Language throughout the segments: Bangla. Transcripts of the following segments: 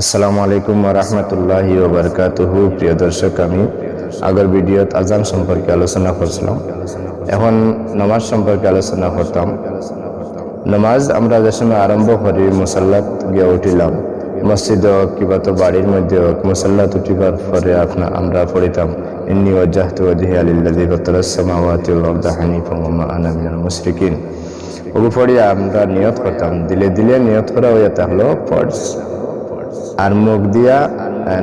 আসসালামু আলাইকুম রহমতুল্লাহ ওবরকাতুহু প্রিয় দর্শক, আমি আগের ভিডিওত আজান সম্পর্কে আলোচনা করছিলাম। এখন নমাজ সম্পর্কে আলোচনা করতাম। নমাজ আমরা যে সময় আরম্ভ করি, মুসাল্লাত গিয়ে উঠিলাম। মসজিদ হোক কিবা তো বাড়ির মধ্যে হোক, মুসাল্লাত উঠিবার পরে আপনা আমরা পড়িতাম, ইন্নি ওয়া মা আনা মিনাল মুশরিকিন। পড়িয়া আমরা নিয়ত করতাম, দিলে দিলে নিয়ত করা হইয়া হলো ফরজ আর মুখ দিয়া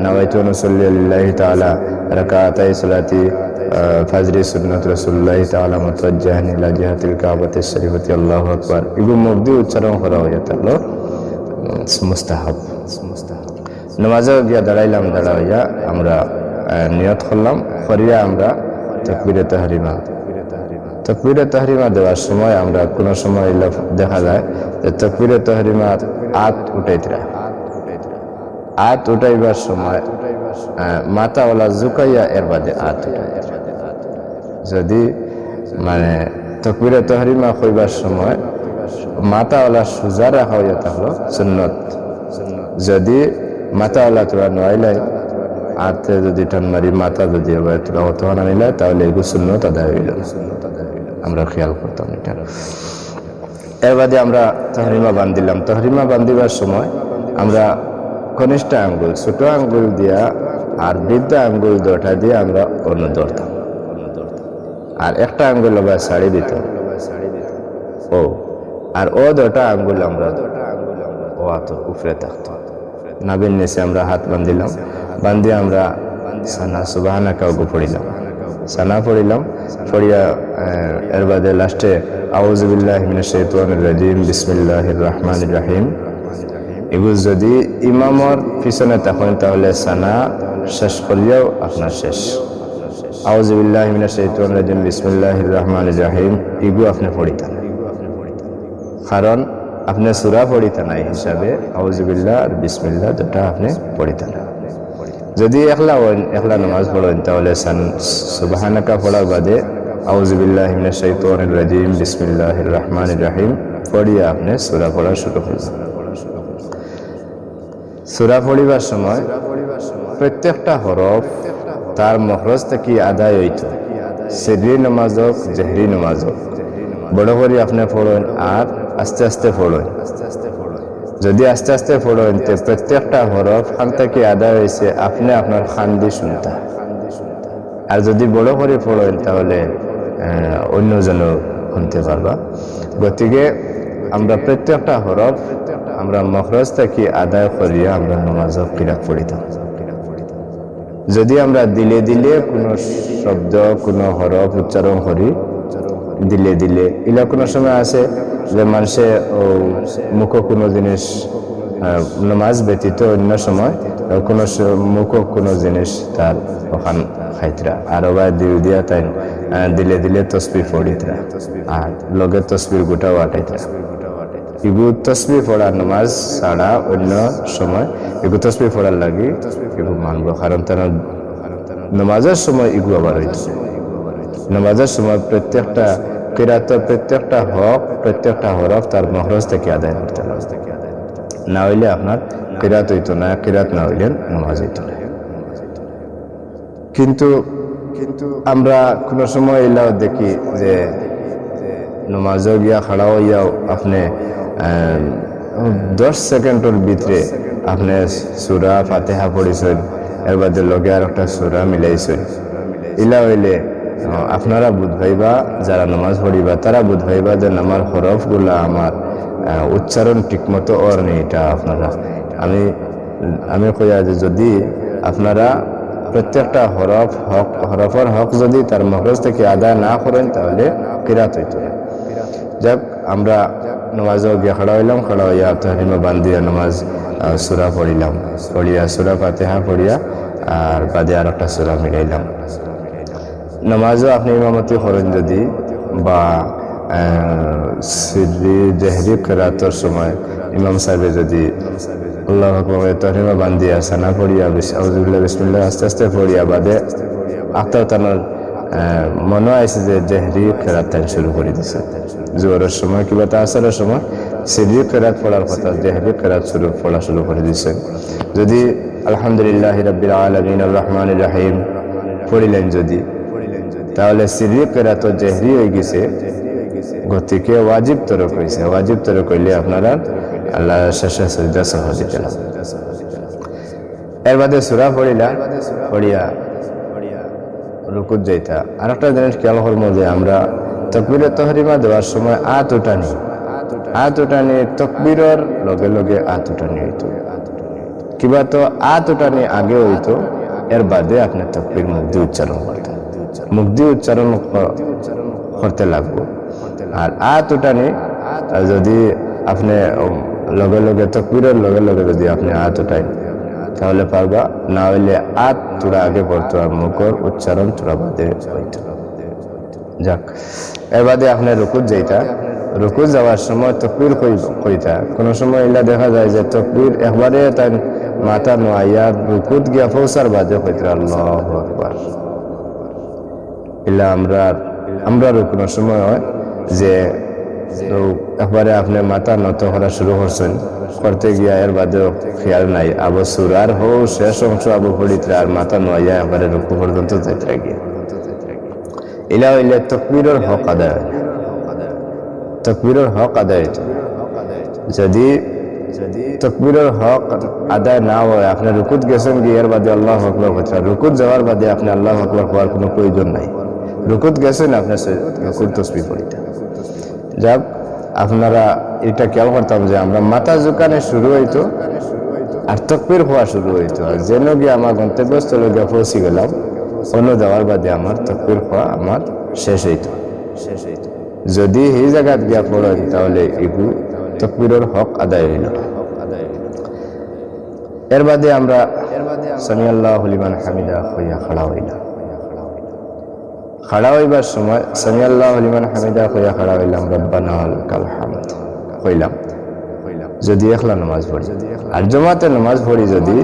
নওয়াইতু নসল্লি আলিল্লাহি তাআলা রাকাতাই ফাজরি সুন্নাত রাসূলুল্লাহি তাআলা মুতাওয়াজ্জিহান জিহাতিল কাবাতিশ শরীফতি আল্লাহু আকবার। এগুলো মুখ দিয়ে উচ্চারণ করা হয়ে থাকল মুস্তাহাব। নামাজে গিয়া দাঁড়াইলাম, দাঁড়াইয়া আমরা নিয়ত করলাম, করিয়া আমরা তকবিরে তাহরিমা। তকবিরে তাহরিমা দেওয়ার সময় আমরা কোনো সময় দেখা যায় যে তকবিরে তাহরিমা আত উঠাইতরা আত উঠাইবার সময় মাথাওয়ালা জুকাইয়া এর বাদে আত যদি মানে তকবিরে তহরিমা কইবার সময় মাথাওয়ালা সোজা রাখা হইয়া থাকল সুন্নত। যদি মাথাওয়ালা তোরা নোয়াইলাই আতে যদি টান মারি মাথা যদি তোরা অতহান আনিলাই তাহলে এগুলো সুন্নত আদায় হইল। আমরা খেয়াল করতাম এটা। এর বাদে আমরা তহরিমা বান্ধিলাম তহরিমা বান্ধিবার সময় আমরা কনিষ্ঠ আঙ্গুল, ছোট আঙ্গুল দিয়া আর বৃদ্ধ আঙ্গুল দোটা দিয়ে আমরা অন্য ধরতাম। আর একটা আঙ্গুল আবার শাড়ি দিত ও, আর ও দুটা আঙ্গুল আমরা ও আত উপরে থাকতো নাবিন নিচে আমরা হাত বান্ধিলাম বান্ধি আমরা সানা সুবাহানা কাউকে পড়িলাম। সানা পড়িলাম, পড়িয়া এর বাদে লাস্টে আউজবিল্লাহ মিনা শৈতানির রাজিম, বিসমিল্লাহির রহমানির রহিম। এগুলো যদি ইমামর পিছনে তখন তাহলে সানা শেষ করলেও আপনার শেষ। আউজবিল্লাহ রাজিম। বিসমিল্লাহির রহমানির রহিম। এগুলো আপনি পড়িতেন কারণ আপনি সুরা পড়িতেন এই হিসাবে আউজবিল্লাহ আর বিসমিল্লাহ দুটা আপনি পড়িতেন যদি একলা একলা নামাজ পড়েন, তাহলে সান সুবাহানাকা পড়ার বাদে আউজবিল্লাহ রাজিম। বিসমিল্লাহির রহমানির রহিম। পড়িয়া আপনি সুরা পড়া শুরু করবেন। সুরা পড়িবার সময় প্রত্যেকটা হরফ তার মহরজ থেকে আদায় হইত। সেরি নমাজ হোক জেহরি নমাজ হোক। বড় করে আপনি পড়েন আর আস্তে আস্তে পড়েন। যদি আস্তে আস্তে পড়েন তো প্রত্যেকটা হরফ খান থেকে আদায় হয়েছে আপনি আপনার খান দিয়ে শুনতে। আর যদি বড় করে পড়েন তাহলে অন্যজন শুনতে পারবা। গতিকে আমরা প্রত্যেকটা হরফ আমরা মখরজ থেকে আদায় করিয়া আমরা নমাজ কিরাত পড়িতাম। যদি আমরা দিলে দিলে কোনো শব্দ, কোনো হরফ উচ্চারণ করি, দিলে দিলে এগুলা কোনো সময় আছে যে মানুষে মুখ কোনো জিনিস নমাজ ব্যতীত অন্য সময়, কোনো মুখ কোনো জিনিস তার ওখান খাইতরা। আর ওবার দিউ দিয়া তাই দিলে দিলে তসবি পড়িতরা। আর লগের তসবির গোটাও আটাইতরা। ইগু তসবি পড়া নামাজ ছাড়া অন্য সময় ইগু তসবি পড়ার লাগি ইগু মানব। কারণ তার নামাজের সময় ইগু আবার হইছে নামাজের সময় প্রত্যেকটা কিরাত, প্রত্যেকটা হক, প্রত্যেকটা হরফ তার মহরজ থেকে আদায় করতে না হইলে আপনার কিরাত হইতো না, কিরাত না হইলেন নমাজ হইতো না। কিন্তু কিন্তু আমরা কোনো সময় এলাও দেখি যে নমাজও গিয়া খাড়া ইয়াও আপনি দশ সেকেন্ডের ভিতরে আপনি সুরা ফাতেহা পড়িছেন, এর বাদে লগে আর একটা সুরা মিলাইছেন। ইলা হইলে আপনারা বুধ ভাইবা যারা নামাজ পড়িবা, তারা বুধ ভাইবা যে আমার হরফগুলা আমার উচ্চারণ ঠিকমতো ওর নেই, এটা আপনারা। আমি আমি কইয়া যে যদি আপনারা প্রত্যেকটা হরফ হক, হরফর হক যদি তার মহরজ থেকে আদায় না করেন, তাহলে কিরাত হইত যাক, আমরা নামাজও গিয়ে খাড়া হইলাম, খাড়া হইয়া তহরিমা বান্ধিয়া নামাজ সুরা পড়িলাম। পড়িয়া, সুরা পাতেহা পড়িয়া, আর বাদে আর একটা সুরা মিলাইলাম। নামাজও আপনি ইমামতি করেন যদি, বা সিদ্রি জেহরি কেরাতর সময় ইমাম সাহেবে যদি আল্লাহ তহরিমা বান্ধিয়া সানা পড়িয়া আউজুল্লাহ বিসমিল্লাহ আস্তে আস্তে পড়িয়া, বাদে আত্মার তানোর মনে আইছে যে জেহরি খেরাত শুরু করে দিছে। জোরের সময় কিংবা তাসারের সময় সিরি কেরাত পড়ার কথা, জেহরি কেরাত শুরু, পড়া শুরু করে দিছে। যদি আলহামদুলিল্লাহ রব্বিল আলমিন রহমান রাহিম পড়িলেন যদি, তাহলে সিরি কেরাত জেহরি হয়ে গেছে, গতিকে ওয়াজিব তরক হয়েছে ওয়াজিব তরক হইলে আপনারা আল্লাহ শেষে সজদা সহ দিতে এর বাদে সুরা পড়িলা, পড়িয়া রুকুত যাইতা। আর একটা জিনিস খেয়াল করব যে আমরা তকবির তহরিমা দেওয়ার সময় আত উঠানি। আত উঠানি, তকবিরর লগে লগে আত উঠানি হইতো। কিবা তো আত উঠানি আগে হইতো, এর বাদে আপনি তকবির মুগ্ধি উচ্চারণ করতেন মুগ্ধি উচ্চারণ করতে লাগবো। আর আত উঠানি, যদি আপনি লগে লগে তকবিরের লগে লগে যদি আপনি আত উঠাই তাহলে পারবা? না হইলে আত তোরা আগে পড়তো আর মুখর উচ্চারণ তোরা বাদে যাক, এর বাদে আপনি রুকুত যাইতা রুকুত যাওয়ার সময় তকবির কই- কইতা কোনো সময় এলা দেখা যায় যে তকবির একবারে তাই মাথা নোয়াইয়া রুকুত গিয়া পৌঁছার বাদে কইতা আল্লাহ আকবার। এলা আমরা আমরারও কোনো সময় হয় যে একবারে আপনি মাথা নত করা শুরু করছেন। করতে গিয়া এর বাদেও খেয়াল নাই। আবু সুরার হো শেষ অংশ আবু পড়িতে আর মাথা নোয়াইয়া একবারে রুকু পর্যন্ত যাইতে গিয়া। ইলা হইলে তকবীরের হক আদায়। তকবীরের হক আদায়। যদি তকবীরের হক আদায় না হয়, আপনি রুকুত গেছেন গিয়ে এর বাদে আল্লাহ আকবর কথা রুকুত যাওয়ার বাদে আপনি আল্লাহ আকবর হওয়ার কোনো প্রয়োজন নাই। রুকুত গেছেন, আপনি সে- রুকুত তসবি পড়িতে। যাক, আপনারা এটা খেয়াল করতাম যে আমরা মাথা জোকানে শুরু হইতো আর তকবির হওয়া শুরু হইতো। আর যেন গিয়ে আমার গন্তব্যস্থলে গিয়ে পৌঁছে গেলাম, অন্য দেওয়ার বাদে আমার তকবির হওয়া আমার শেষ হইতো। শেষ হইতো যদি এই জায়গাত গিয়া পড়েন তাহলে এগু তকবিরের হক আদায় হইল। এর বাদে আমরা সামি আল্লাহ হলিমান হামিদা হইয়া খাড়া হইলাম। খাড়া হইবার সময় সামি আল্লাহ হলিমান হামিদা হইয়া খাড়া হইলাম, রব্বানা কাল হামদ। যদি একলা নামাজ পড়ি। আর জমাতে নামাজ পড়ি যদি,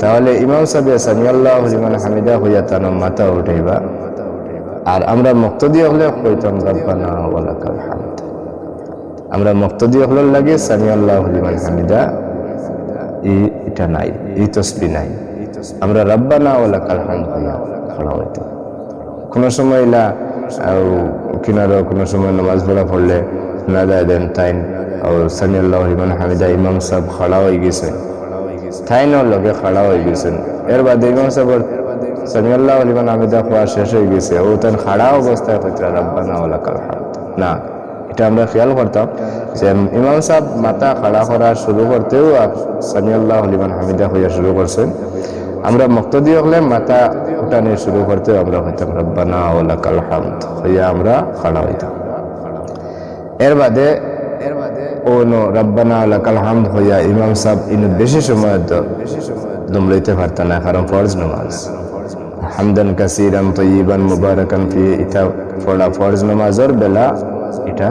তাহলে ইমাম সাহেব সামি আল্লাহ হলিমান হামিদা হইয়া তার মাথা উঠাইবা। আর আমরা মুক্তদি হলে কইতাম, রব্বানা ওয়ালাকাল হামদ। আমরা মুক্তদি হলে লাগে সামি আল্লাহ হলিমান হামিদা, ই এটা নাই এই তসবি নাই। আমরা রব্বানা ওয়ালাকাল হামদ হইয়া খড়া হইতাম। কোনো সময় না কিনারো কোনো সময় নামাজ পড়া পড়লে না দেয় দেন তাইন ও সামি আল্লাহ হলিমান হামিদা, ইমাম সাহেব খাড়া হয়ে গেছেন। তাইনও লগে খাড়া হয়ে গেছেন। এর বাদে ইমাম সাহেবের সামি আল্লাহ হলিমান হামিদা খোয়া শেষ হয়ে গেছে, ও তার খাড়া অবস্থায় হইতে রব্বানা ওয়ালাকাল হামদ। না, এটা আমরা খেয়াল করতাম যে ইমাম সাহেব মাথা খাড়া করা শুরু করতেও সামি আল্লাহ হলিমান হামিদা হইয়া শুরু করছেন। আমরা মুক্তদি হলে মাথা উঠানে শুরু করতে আমরা হইতাম রব্বানা ওলাকাল হামদ। হইয়া আমরা খাড়া হইতাম। এর বাদে এর বাদে ও নো রব্বানা ওলাকাল হামদ হইয়া ইমাম সাহেব ইন বেশি সময় দম লইতে পারত না, কারণ ফরজ নামাজ। হামদান কাসিরান তৈবান মুবারাকান ফি ইটা পড়া ফরজ নামাজের বেলা এটা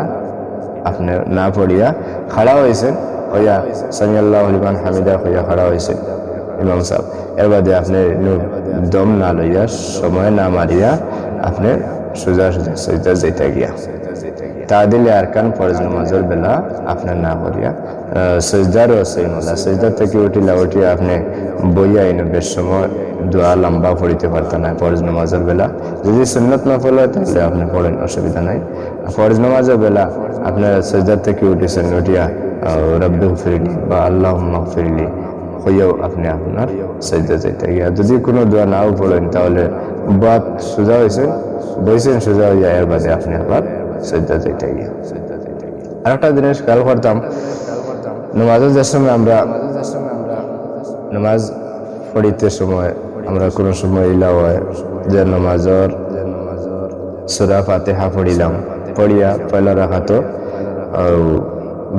আপনি না পড়িয়া খাড়া হয়েছেন হইয়া সামিয়াল্লাহ হলিমান হামিদা, হইয়া খাড়া হয়েছেন ইমাম সাহেব। এর বাদে আপনি দম না লইয়া, সময় না মারিয়া আপনি সোজা সোজা সজদা যেতে গিয়া। তা দিলে আর কান ফরজ নামাজের বেলা আপনার না করিয়া সজদারও সেই নোলা সজদার থেকে উঠিলা, উঠিয়া আপনি বইয়া এনে বেশ সময় দোয়া লম্বা পড়িতে পারতেন না ফরজ নামাজের বেলা। যদি সুন্নত না ফলো তাহলে আপনি পড়েন, অসুবিধা নাই। ফরজ নামাজের বেলা আপনার সজদার থেকে উঠেছেন, উঠিয়া রব্বে ফিরলি বা আল্লাহ ফিরলি হইয়াও আপনি আপনার সজদা যাইতে। গিয়া যদি কোনো দোয়া নাও পড়েন তাহলে বাদ সোজা হয়েছেন বইছেন সোজা হইয়া এর বাদে আপনি আবার সজদা যাইতে গিয়া। আর একটা জিনিস খেয়াল করতাম, নামাজের যে সময় আমরা, নামাজ পড়িতে সময় আমরা কোনো সময় ইলা হয়, যে নামাজর সুরা ফাতেহা পড়িলাম, পড়িয়া পয়লা রাখাতো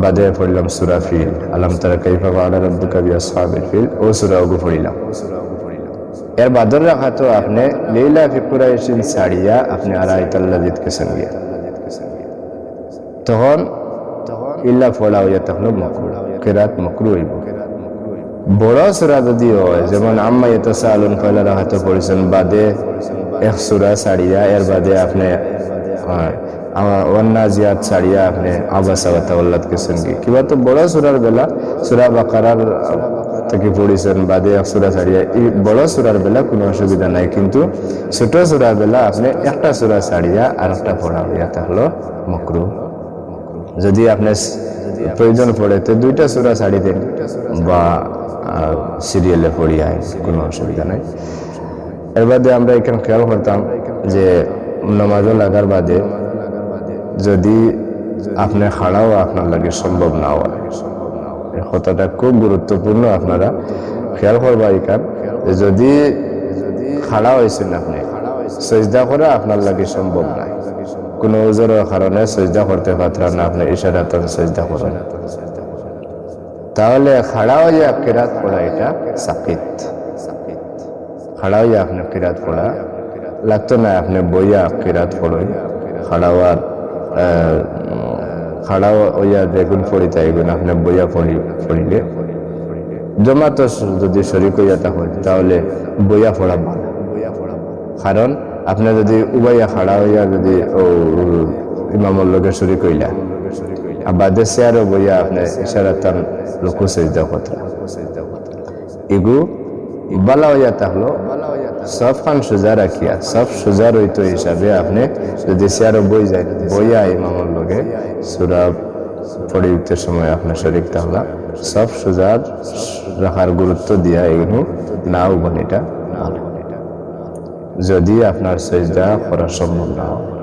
বাদে পড়লাম সুরা ফিল। আলম তারা কাইফা বাড়া রব্বুকা বিয়া সাহাবের ফিল। ও সুরা ওগু পড়িলাম। এর বাদর রাখা তো আপনি লীলা ফিকুরাইশিন ছাড়িয়া আপনি আড়াইতাল্লা জিতকে সঙ্গিয়া। তখন ইল্লা ফোলা হইয়া তখন মকরু কেরাত মকরু হইব। বড় সুরা যদি হয় যেমন আম্মা এত সালুন ফয়লা রাখাতে পড়েছেন বাদে এক সুরা ছাড়িয়া এর বাদে আপনি হ্যাঁ, ওয়ান্না ছাড়িয়া আপনি আবাসা ওয়াতাওয়াল্লাদ কেছেন কি? কিবা তো বড় সুরার বেলা, সুরা বাকারার থেকে পড়েছেন, বাদে এক সুরা ছাড়িয়া, এই বড় সুরার বেলা কোনো অসুবিধা নাই, কিন্তু ছোট সুরার বেলা আপনি একটা সুরা ছাড়িয়া আর একটা পড়া হইয়া তাহলে মকরু। যদি আপনি প্রয়োজন পড়ে, তো দুইটা সুরা ছাড়ি দেন, বা সিরিয়ালে পড়িয়া কোনো অসুবিধা নাই। এর বাদে আমরা এখানে খেয়াল করতাম যে, নমাজও লাগার বাদে যদি আপনি খাড়াও, আপনার লাগে সম্ভব না হয় এই কথাটা খুব গুরুত্বপূর্ণ আপনারা খেয়াল করবা যে যদি খাড়া হয়েছেন আপনি, সজদা করা আপনার লাগে সম্ভব নাই কোনো ওজোরের কারণে সজদা করতে পারতেন না, আপনি ইশারাতন সজদা করেন। তাহলে খাড়া হয়ে কেরাত পড়া এটা সাকিত। খাড়া হইয়া আপনি কিরাত পড়া লাগতো না, আপনি বইয়া কিরাত পড়ই খাড়া হওয়ার খাড়া বেগুন পড়ি তাইগুন আপনি বইয়া পড়ি পড়িলে জমা তো যদি তাহলে বইয়া ভালো। কারণ আপনি যদি উবাইয়া খাড়া হইয়া যদি, ও ইমামর লগে শরিক হইলা বাদে চেয়ারও বইয়া আপনি ইশারাতান লুকু সজ্জা কথা। এগু বালা হইয়া তাহলো সব সোজা রাখিয়া, সব সোজা রইত হিসাবে আপনি যদি চেয়ারও বই যায় বইয়া ইমামর লগে সুরা উঠতে সময় আপনার শরীর তাহলে সব সোজা রাখার গুরুত্ব দিয়া এগুলো নাও বনিটা। যদি আপনার সেজদা করা সম্ভব না হয়।